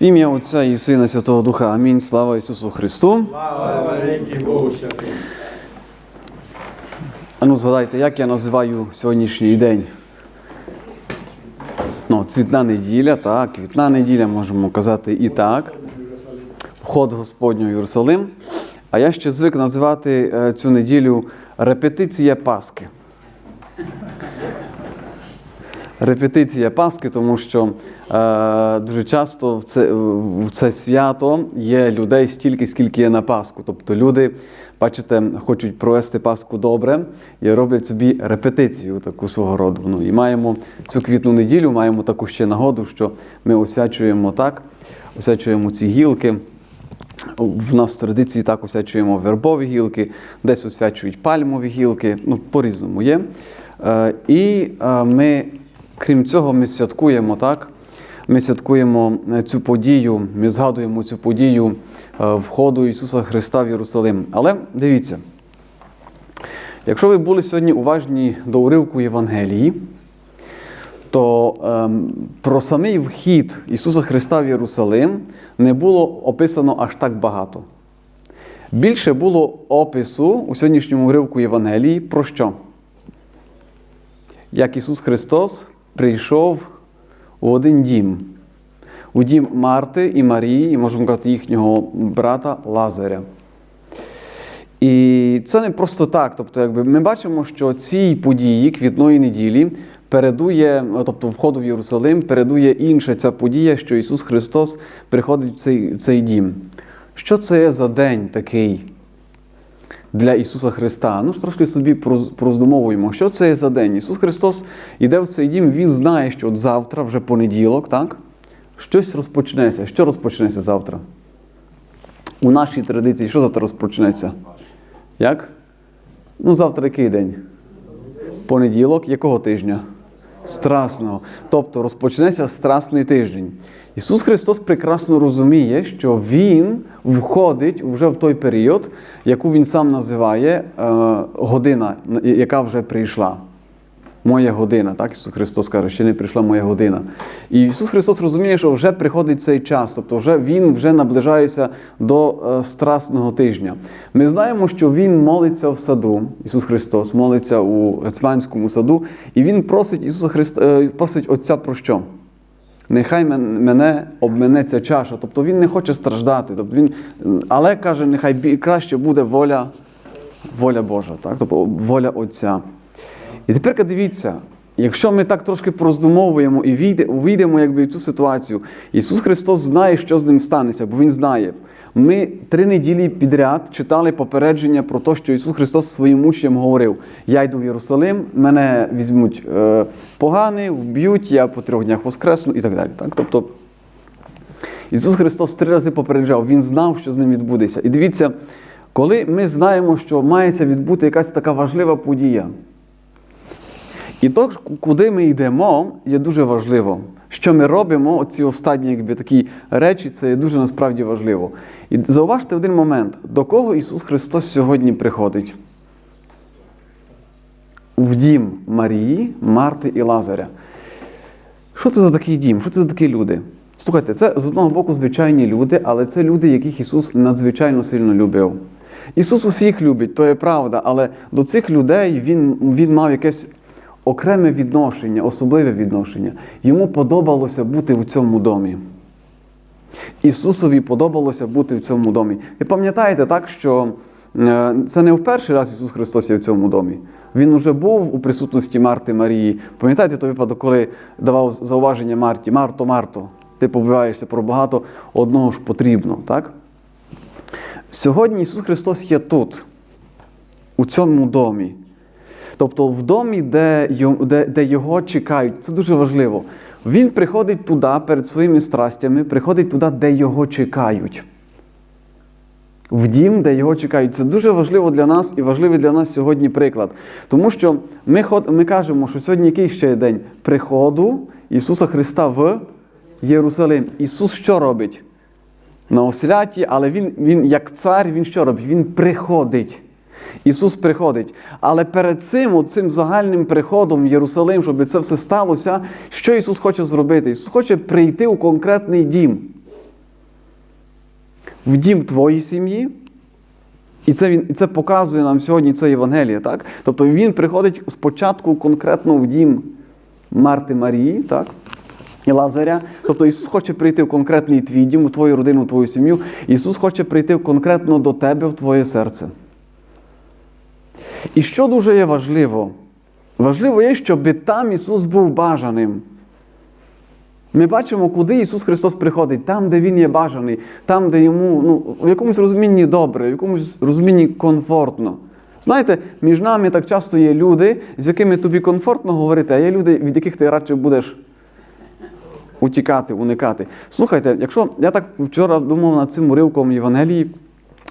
В ім'я Отця і Сина Святого Духа. Амінь. Слава Ісусу Христу. Слава Богу святому. А ну згадайте, як я називаю сьогоднішній день? Ну, цвітна неділя, так, квітна неділя, можемо казати і так. Вход Господню в Єрусалим. А я ще звик називати е, цю неділю репетиція Пасхи. Репетиція Пасхи, тому що е, дуже часто в це, в це свято є людей стільки, скільки є на Пасху. Тобто люди, бачите, хочуть провести Пасху добре і роблять собі репетицію таку свого роду. Ну, і маємо цю квітну неділю, маємо таку ще нагоду, що ми освячуємо так, освячуємо ці гілки. В нас в традиції так освячуємо вербові гілки, десь освячують пальмові гілки, ну, по-різному є. Е, і е, ми, крім цього, ми святкуємо так. Ми святкуємо е, цю подію, ми згадуємо цю подію е, входу Ісуса Христа в Єрусалим. Але дивіться, якщо ви були сьогодні уважні до уривку Євангелії, то ем, про самий вхід Ісуса Христа в Єрусалим не було описано аж так багато. Більше було опису у сьогоднішньому уривку Євангелії про що? Як Ісус Христос прийшов у один дім, у дім Марти і Марії, і можемо казати їхнього брата Лазаря. І це не просто так. Тобто, якби ми бачимо, що цій події квітної неділі передує, тобто входу в Єрусалим, передує інша ця подія, що Ісус Христос приходить в цей, в цей дім. Що це за день такий для Ісуса Христа? Ну трошки собі пороздумовуємо, що це за день. Ісус Христос іде в цей дім, Він знає, що от завтра, вже понеділок, так? Щось розпочнеться. Що розпочнеться завтра? У нашій традиції, що завтра розпочнеться? Як? Ну, завтра який день? Понеділок, якого тижня? Страсного. Тобто розпочнеться страсний тиждень. Ісус Христос прекрасно розуміє, що Він входить вже в той період, яку Він сам називає е, година, яка вже прийшла. Моя година, так Ісус Христос каже, ще не прийшла моя година. І Ісус Христос розуміє, що вже приходить цей час, тобто вже Він вже наближається до е, страсного тижня. Ми знаємо, що Він молиться в саду, Ісус Христос молиться у Гецманському саду, і Він просить Ісуса Христа, е, просить Отця про що? Нехай мене обмене ця чаша. Тобто Він не хоче страждати. Тобто він, але каже, нехай краще буде воля, воля Божа, так? тобто воля Отця. І тепер дивіться, якщо ми так трошки проздумовуємо і увійдемо якби, в цю ситуацію, Ісус Христос знає, що з ним станеться, бо Він знає. Ми три неділі підряд читали попередження про те, що Ісус Христос своїм учням говорив: Я йду в Єрусалим, мене візьмуть е, погані, вб'ють, я по трьох днях воскресну і так далі. Так? Тобто Ісус Христос три рази попереджав, Він знав, що з ним відбудеться. І дивіться, коли ми знаємо, що мається відбути якась така важлива подія, і то, куди ми йдемо, є дуже важливо. Що ми робимо, оці останні якби, такі речі, це є дуже насправді важливо. І зауважте один момент, до кого Ісус Христос сьогодні приходить? В дім Марії, Марти і Лазаря. Що це за такий дім? Що це за такі люди? Слухайте, це з одного боку звичайні люди, але це люди, яких Ісус надзвичайно сильно любив. Ісус усіх любить, то є правда, але до цих людей Він, він мав якесь окреме відношення, особливе відношення. Йому подобалося бути в цьому домі. Ісусові подобалося бути в цьому домі. Ви пам'ятаєте так, що е, це не в перший раз Ісус Христос є в цьому домі. Він уже був у присутності Марти Марії. Пам'ятаєте той випадок, коли давав зауваження Марті: Марто, Марто, ти побиваєшся про багато, одного ж потрібно. так? Сьогодні Ісус Христос є тут, у цьому домі. Тобто в домі, де, де, де його чекають, це дуже важливо. Він приходить туди перед своїми страстями, приходить туди, де його чекають. В дім, де його чекають. Це дуже важливо для нас і важливий для нас сьогодні приклад. Тому що ми, ход, ми кажемо, що сьогодні який ще день приходу Ісуса Христа в Єрусалим. Ісус що робить? На осляті, але він, він як цар, він що робить? Він приходить. Ісус приходить. Але перед цим, цим загальним приходом в Єрусалим, щоб це все сталося, що Ісус хоче зробити? Ісус хоче прийти у конкретний дім. в дім твоїй сім'ї. І це, він, і це показує нам сьогодні це Євангеліє. Так? Тобто він приходить спочатку конкретно в дім Марти Марії, так? і Лазаря. Тобто Ісус хоче прийти в конкретний твій дім, у твою родину, у твою сім'ю. Ісус хоче прийти конкретно до тебе, в твоє серце. І що дуже є важливо? Важливо є, щоб там Ісус був бажаним. Ми бачимо, куди Ісус Христос приходить, там, де Він є бажаний, там, де йому ну, в якомусь розумінні добре, в якомусь розумінні комфортно. Знаєте, між нами так часто є люди, з якими тобі комфортно говорити, а є люди, від яких ти радше будеш утікати, уникати. Слухайте, якщо я так вчора думав над цим уривком Євангелії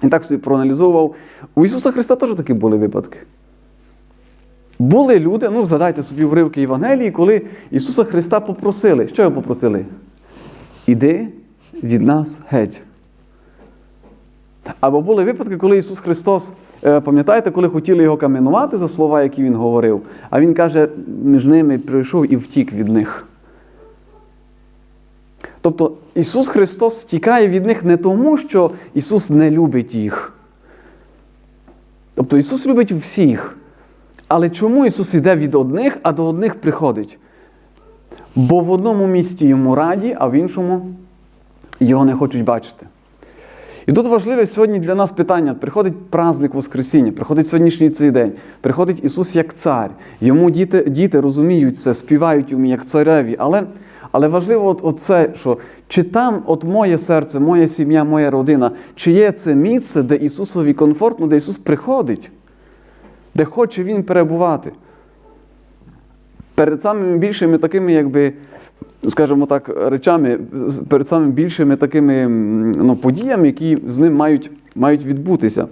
і так собі проаналізував, у Ісуса Христа теж такі були випадки. Були люди, ну згадайте собі уривки Євангелії, коли Ісуса Христа попросили. Що його попросили? Іди від нас геть. Або були випадки, коли Ісус Христос, е, пам'ятаєте, коли хотіли його каменувати за слова, які Він говорив, а Він каже, між ними прийшов і втік від них. Тобто Ісус Христос тікає від них не тому, що Ісус не любить їх. Тобто Ісус любить всіх. Але чому Ісус йде від одних, а до одних приходить? Бо в одному місті йому раді, а в іншому його не хочуть бачити. І тут важливе сьогодні для нас питання: приходить праздник Воскресіння, приходить сьогоднішній цей день, приходить Ісус як цар. Йому діти, діти розуміють це, співають йому як цареві. Але, але важливо от, оце, що чи там от моє серце, моя сім'я, моя родина, чи є це місце, де Ісусові комфортно, де Ісус приходить, де хоче Він перебувати. Перед самими більшими такими, якби, скажімо так, речами, перед самими більшими такими ну, подіями, які з ним мають, мають відбутися.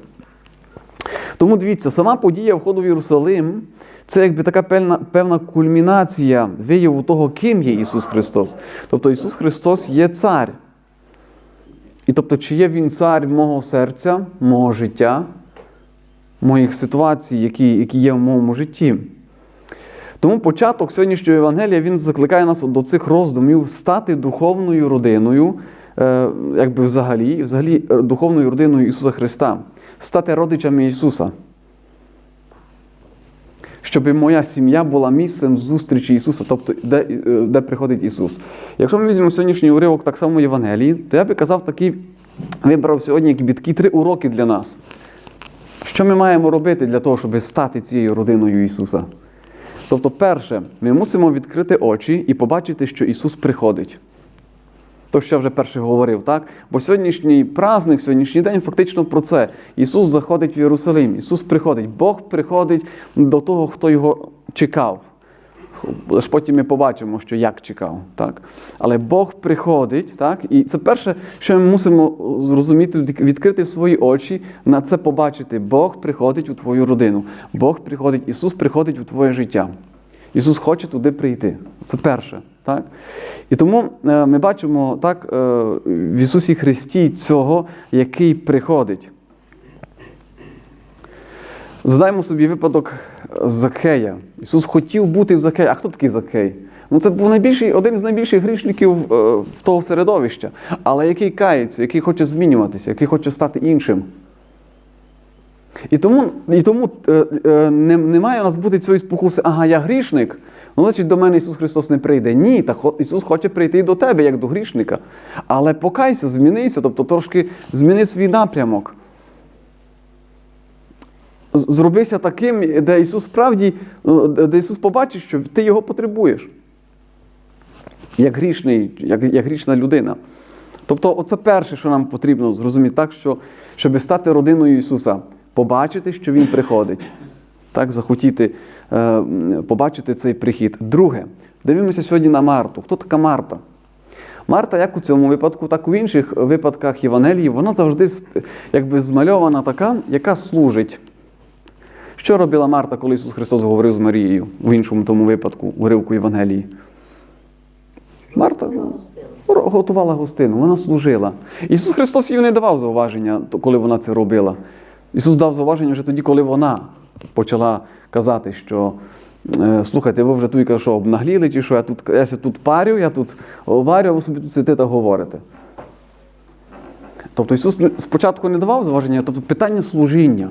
Тому дивіться, сама подія входу в Єрусалим це якби така певна, певна кульмінація вияву того, ким є Ісус Христос. Тобто Ісус Христос є цар. І тобто, чи є Він цар мого серця, мого життя, моїх ситуацій, які, які є в моєму житті. Тому початок сьогоднішнього Євангелія він закликає нас до цих роздумів стати духовною родиною, е, якби взагалі, взагалі е, духовною родиною Ісуса Христа, стати родичами Ісуса. Щоб моя сім'я була місцем зустрічі Ісуса, тобто де, е, де приходить Ісус. Якщо ми візьмемо сьогоднішній уривок так само Євангелії, то я би казав такий, вибрав сьогодні такі три уроки для нас. Що ми маємо робити для того, щоб стати цією родиною Ісуса? Тобто, перше, ми мусимо відкрити очі і побачити, що Ісус приходить. То, що я вже перше говорив, так? Бо сьогоднішній праздник, сьогоднішній день фактично про це. Ісус заходить в Єрусалим, Ісус приходить, Бог приходить до того, хто його чекав. Аж потім ми побачимо, що як чекав. Так? Але Бог приходить, так? і це перше, що ми мусимо зрозуміти, відкрити свої очі, на це побачити. Бог приходить у твою родину. Бог приходить, Ісус приходить у твоє життя. Ісус хоче туди прийти. Це перше. Так? І тому е, ми бачимо так, е, в Ісусі Христі цього, який приходить. Згадаємо собі випадок Закхея. Ісус хотів бути в Закхеї. А хто такий Закхей? Ну, це був найбільший, один з найбільших грішників е, в того середовища, але який кається, який хоче змінюватися, який хоче стати іншим. І тому і тому е, е, не, не має у нас бути цієї спокуси, ага, я грішник, ну, значить, до мене Ісус Христос не прийде. Ні, та Ісус хоче прийти до тебе, як до грішника. Але покайся, змінися, тобто трошки зміни свій напрямок. Зробися таким, де Ісус справді, е, де Ісус побачить, що ти його потребуєш. Як грішний, як, як грішна людина. Тобто, оце перше, що нам потрібно зрозуміти, так, що, щоб стати родиною Ісуса, побачити, що Він приходить. Так, захотіти е, побачити цей прихід. Друге, дивимося сьогодні на Марту. Хто така Марта? Марта, як у цьому випадку, так і у інших випадках Євангелії, вона завжди якби змальована така, яка служить. Що робила Марта, коли Ісус Христос говорив з Марією в іншому тому випадку, у ривку Євангелії? Марта готувала гостину, вона служила. Ісус Христос їй не давав зауваження, коли вона це робила. Ісус дав зауваження вже тоді, коли вона почала казати, що е, слухайте, ви вже тут що, обнагліли, чи що я тут, я тут парю, я тут варю, а ви собі тут сидите та говорите. Тобто Ісус спочатку не давав зваження, тобто питання служіння.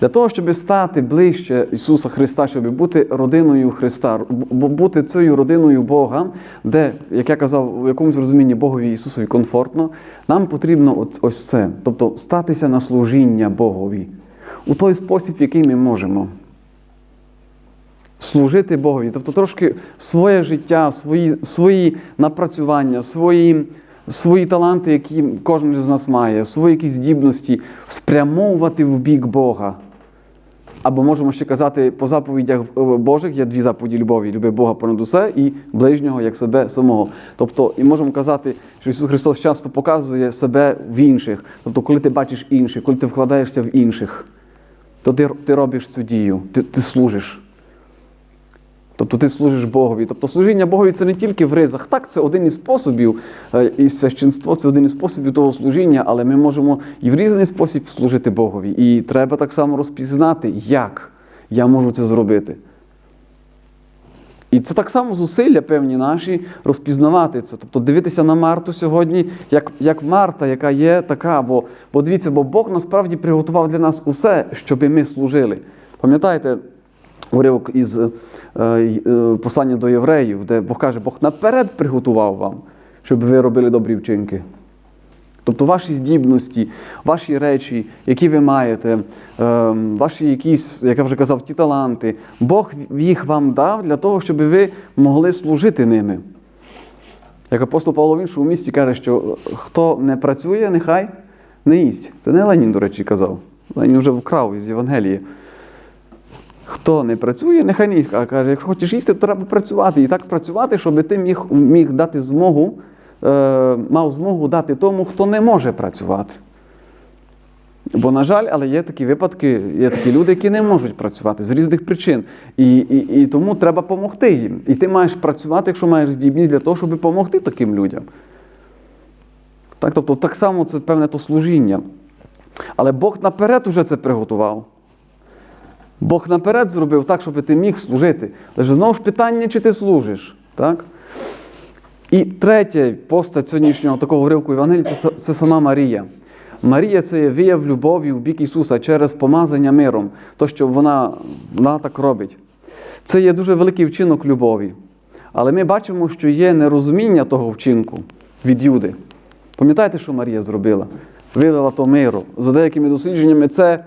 Для того, щоб стати ближче Ісуса Христа, щоб бути родиною Христа, бути цією родиною Бога, де, як я казав, в якомусь розумінні Богові Ісусові комфортно, нам потрібно ось- це, тобто статися на служіння Богові. У той спосіб, в який ми можемо. Служити Богові, тобто трошки своє життя, свої, свої напрацювання, свої, свої таланти, які кожен з нас має, свої якісь здібності спрямовувати в бік Бога. Або можемо ще казати, по заповідях е, Божих є дві заповіді любові: люби Бога понад усе і ближнього як себе самого. Тобто, і можемо казати, що Ісус Христос часто показує себе в інших. Тобто, коли ти бачиш інших, коли ти вкладаєшся в інших, то ти, ти робиш цю дію, ти, ти служиш. Тобто ти служиш Богові. Тобто служіння Богові це не тільки в ризах. Так, це один із способів, е, і священство це один із способів того служіння, але ми можемо і в різний спосіб служити Богові. І треба так само розпізнати, як я можу це зробити. І це так само зусилля певні наші розпізнавати це. Тобто дивитися на Марту сьогодні, як, як Марта, яка є така. Бо, бо дивіться, бо Бог насправді приготував для нас усе, щоб ми служили. Пам'ятаєте, уривок із е, е, послання до євреїв, де Бог каже, Бог наперед приготував вам, щоб ви робили добрі вчинки. Тобто ваші здібності, ваші речі, які ви маєте, е, ваші якісь, як я вже казав, ті таланти, Бог їх вам дав для того, щоб ви могли служити ними. Як апостол Павло в іншому місті каже, що хто не працює, нехай не їсть. Це не Ленін, до речі, казав. Ленін вже вкрав із Євангелії. Хто не працює, нехай не. А каже, якщо хочеш їсти, то треба працювати. І так працювати, щоб ти міг, міг дати змогу, е, мав змогу дати тому, хто не може працювати. Бо, на жаль, але є такі випадки, є такі люди, які не можуть працювати з різних причин. І, і, і тому треба допомогти їм. І ти маєш працювати, якщо маєш здібність для того, щоб допомогти таким людям. Так, тобто, так само це певне то служіння. Але Бог наперед уже це приготував. Бог наперед зробив так, щоб ти міг служити. Лише знову ж питання, чи ти служиш. Так? І третя постать сьогоднішнього такого уривку Євангелії це, це сама Марія. Марія це є вияв любові в бік Ісуса через помазання миром, то, що вона, вона так робить. Це є дуже великий вчинок любові. Але ми бачимо, що є нерозуміння того вчинку від Юди. Пам'ятаєте, що Марія зробила? Видала то миру. За деякими дослідженнями, це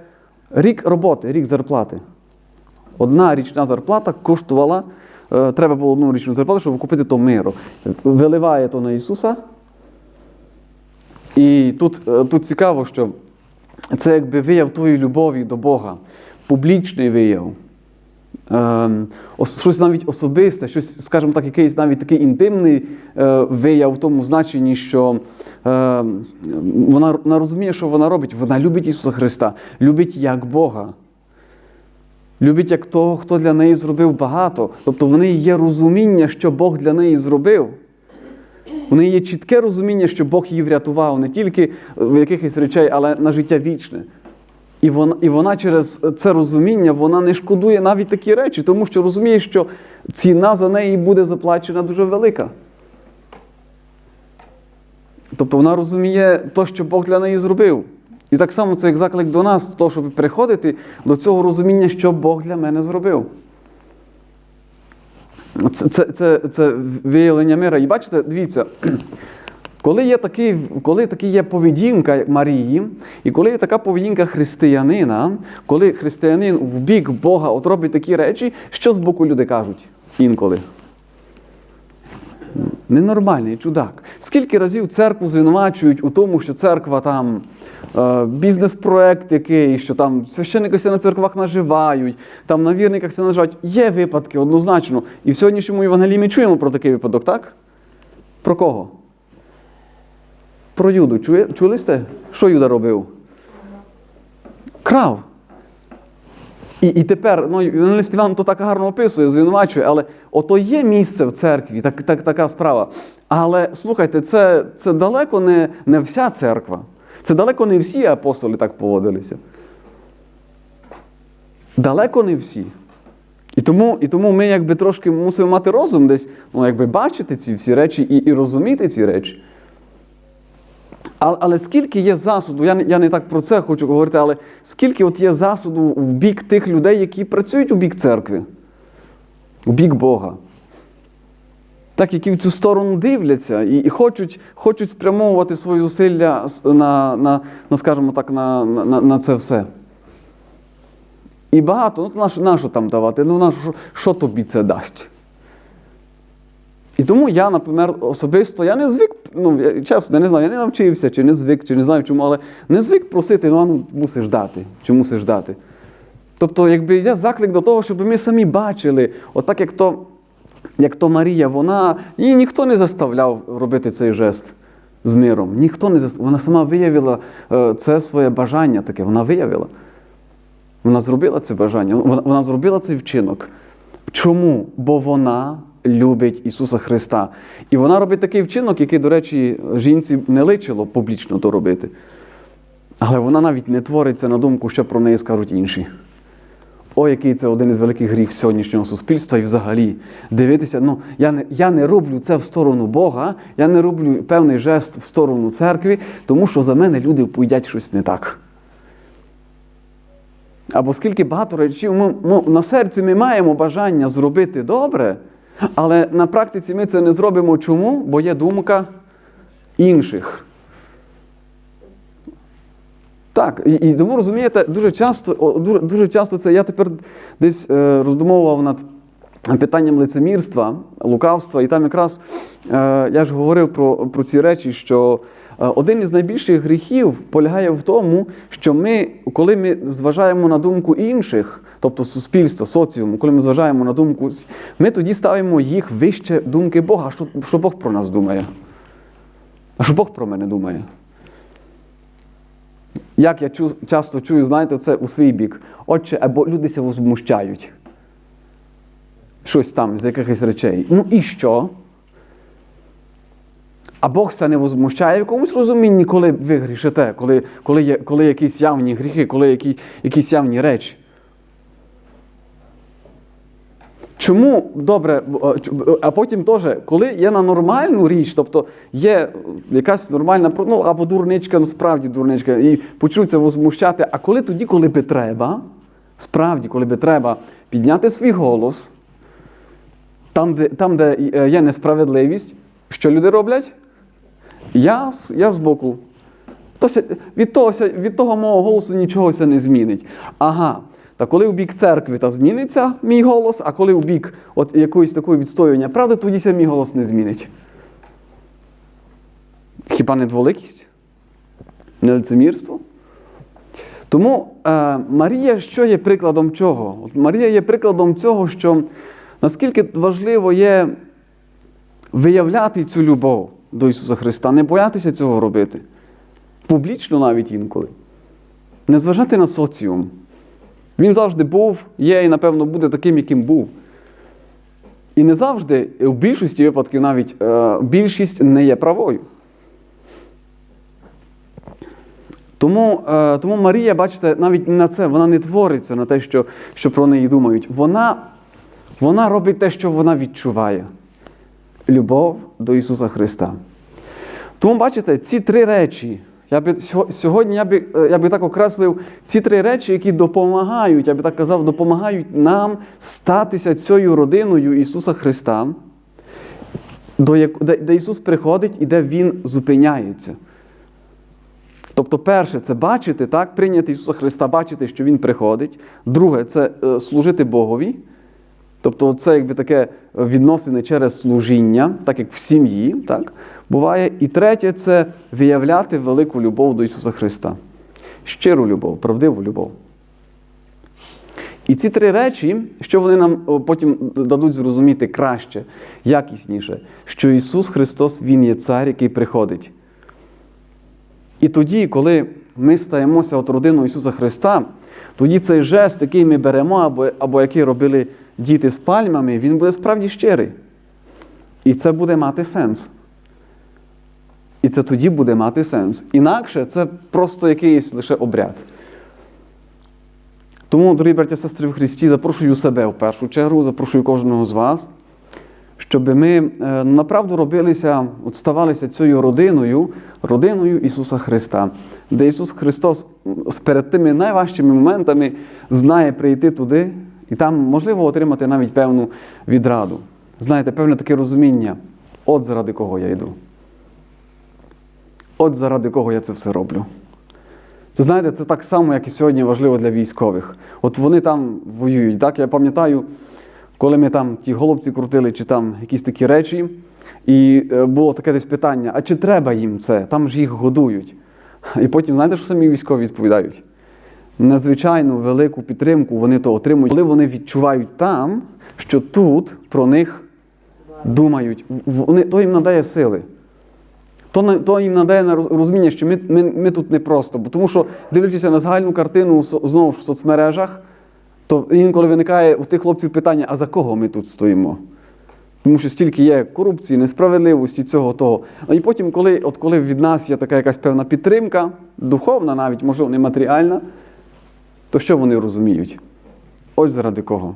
рік роботи, рік зарплати. Одна річна зарплата коштувала, е, треба було одну річну зарплату, щоб купити то миру. Виливає то на Ісуса. І тут, е, тут цікаво, що це якби вияв твоєї любові до Бога, публічний вияв. Ем, ос- щось навіть особисте, щось, скажімо так, якийсь навіть такий інтимний е, вияв в тому значенні, що е, вона, вона розуміє, що вона робить. Вона любить Ісуса Христа, любить як Бога. Любить як того, хто для неї зробив багато. Тобто в неї є розуміння, що Бог для неї зробив. У неї є чітке розуміння, що Бог її врятував не тільки в якихось речей, але на життя вічне. І вона, і вона через це розуміння вона не шкодує навіть такі речі, тому що розуміє, що ціна за неї буде заплачена дуже велика. Тобто вона розуміє те, що Бог для неї зробив. І так само це як заклик до нас, того, щоб приходити до цього розуміння, що Бог для мене зробив. Це, це, це, це виявлення мира. І бачите, дивіться, коли є, такий, коли такі є поведінка Марії, і коли є така поведінка християнина, коли християнин в бік Бога от робить такі речі, що з боку люди кажуть інколи? Ненормальний чудак. Скільки разів церкву звинувачують у тому, що церква там е, бізнес-проект який, що там священники на церквах наживають, там на вірниках це наживають. Є випадки однозначно. І в сьогоднішньому Євангелії ми чуємо про такий випадок, так? Про кого? Про Юду. Чує, чули сте? Що Юда робив? Крав. І, і тепер, ну, Євангеліст Іван то так гарно описує, звинувачує, але ото є місце в церкві, так, так, така справа. Але слухайте, це, це далеко не, не вся церква. Це далеко не всі апостоли так поводилися. Далеко не всі. І тому, і тому ми якби трошки мусимо мати розум десь, ну, якби бачити ці всі речі і, і розуміти ці речі. Але, але скільки є засуду, я не, я не так про це хочу говорити, але скільки от є засуду в бік тих людей, які працюють у бік церкви, у бік Бога. Так, які в цю сторону дивляться і, і хочуть, хочуть спрямовувати свої зусилля на, на, на скажімо так, на, на, на це все. І багато, ну нащо, нащо там давати? Ну нащо, що, тобі це дасть? І тому я, наприклад, особисто, я не звик, ну, я, чесно, я не знаю, я не навчився, чи не звик, чи не знаю чому, але не звик просити, ну, ну мусиш дати, чи мусиш дати. Тобто, якби йде заклик до того, щоб ми самі бачили, отак як то, як то Марія, вона, її ніхто не заставляв робити цей жест з миром. Ніхто не застав... Вона сама виявила е, це своє бажання таке, вона виявила. Вона зробила це бажання, вона, вона зробила цей вчинок. Чому? Бо вона любить Ісуса Христа. І вона робить такий вчинок, який, до речі, жінці не личило публічно то робити. Але вона навіть не твориться на думку, що про неї скажуть інші. О, який це один із великих гріх сьогоднішнього суспільства і взагалі дивитися, ну я не, я не роблю це в сторону Бога, я не роблю певний жест в сторону церкви, тому що за мене люди поїдять щось не так. Або скільки багато речів ми, ну, на серці ми маємо бажання зробити добре, але на практиці ми це не зробимо чому? Бо є думка інших. Так, і, і тому розумієте, дуже часто, дуже, дуже часто це я тепер десь е, роздумовував над питанням лицемірства, лукавства, і там якраз е, я ж говорив про, про ці речі, що один із найбільших гріхів полягає в тому, що ми, коли ми зважаємо на думку інших, тобто суспільства, соціуму, коли ми зважаємо на думку, ми тоді ставимо їх вище думки Бога. Що, що Бог про нас думає? А що Бог про мене думає? Як я чу, часто чую, знаєте, це у свій бік. Отче, або люди ся возмущають. Щось там з якихось речей. Ну і що? А Бог це не возмущає в якомусь розумінні, коли ви грішите, коли, коли, є, коли якісь явні гріхи, коли які, якісь явні речі. Чому добре, а потім теж, коли є на нормальну річ, тобто є якась нормальна ну, або дурничка, ну справді дурничка, і почуться возмущати, а коли тоді, коли би треба, справді, коли би треба підняти свій голос, там, де, там, де е, є несправедливість, що люди роблять? Я, я збоку. То ся- від, того, від того мого голосу нічого не змінить. Ага. Та коли у бік церкви та зміниться мій голос, а коли у бік от якоїсь такої відстоювання правди, тоді ся мій голос не змінить. Хіба не дволикість? Не лицемірство? Тому е, Марія що є прикладом чого? От Марія є прикладом цього, що наскільки важливо є виявляти цю любов до Ісуса Христа, не боятися цього робити. Публічно навіть інколи. Не зважати на соціум. Він завжди був, є і, напевно, буде таким, яким був. І не завжди, в більшості випадків навіть е, більшість не є правою. Тому, е, тому Марія, бачите, навіть на це вона не твориться на те, що, що про неї думають. Вона, вона робить те, що вона відчуває. Любов до Ісуса Христа. Тому, бачите, ці три речі. Я би, сьогодні я би, е, я би так окреслив ці три речі, які допомагають, я би так казав, допомагають нам статися цією родиною Ісуса Христа, де, де Ісус приходить і де Він зупиняється. Тобто, перше, це бачити, так, прийняти Ісуса Христа, бачити, що Він приходить. Друге, це е, служити Богові. Тобто, це якби таке відносини через служіння, так як в сім'ї, так, буває. І третє це виявляти велику любов до Ісуса Христа. Щиру любов, правдиву любов. І ці три речі, що вони нам потім дадуть зрозуміти краще, якісніше, що Ісус Христос Він є цар, який приходить. І тоді, коли ми стаємося от родиною Ісуса Христа, тоді цей жест, який ми беремо, або, або який робили діти з пальмами, він буде справді щирий. І це буде мати сенс. І це тоді буде мати сенс. Інакше це просто якийсь лише обряд. Тому, дорогі браті і сестри в Христі, запрошую себе в першу чергу, запрошую кожного з вас щоб ми е, направду робилися, от ставалися цією родиною, родиною Ісуса Христа, де Ісус Христос перед тими найважчими моментами знає прийти туди і там можливо отримати навіть певну відраду. Знаєте, певне таке розуміння, от заради кого я йду. От заради кого я це все роблю. Це знаєте, це так само, як і сьогодні важливо для військових. От вони там воюють. Так? Я пам'ятаю, коли ми там ті голубці крутили, чи там якісь такі речі, і е, було таке десь питання: а чи треба їм це? Там ж їх годують. І потім, знаєте, що самі військові відповідають? Надзвичайно велику підтримку вони то отримують, коли вони відчувають там, що тут про них думають. Вони, то їм надає сили. То, то їм надає на розуміння, що ми, ми, ми тут не просто. Бо Тому що, дивлячись на загальну картину знову ж в соцмережах, то інколи виникає у тих хлопців питання: а за кого ми тут стоїмо? Тому що стільки є корупції, несправедливості, цього того. І потім, коли, от коли від нас є така якась певна підтримка, духовна навіть, можливо, не матеріальна, то що вони розуміють? Ось заради кого.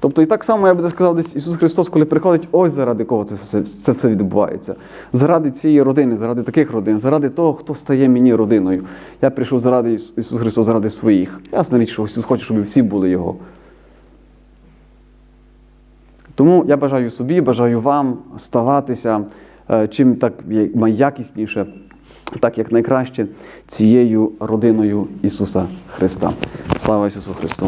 Тобто, і так само я би сказав, десь Ісус Христос, коли приходить, ось заради кого це все, це все відбувається. Заради цієї родини, заради таких родин, заради того, хто стає мені родиною. Я прийшов заради Ісу- Ісус Христос, заради своїх. Ясна річ, що Ісус хоче, щоб всі були Його. Тому я бажаю собі, бажаю вам ставатися е, чим так якісніше, так як найкраще цією родиною Ісуса Христа. Слава Ісусу Христу!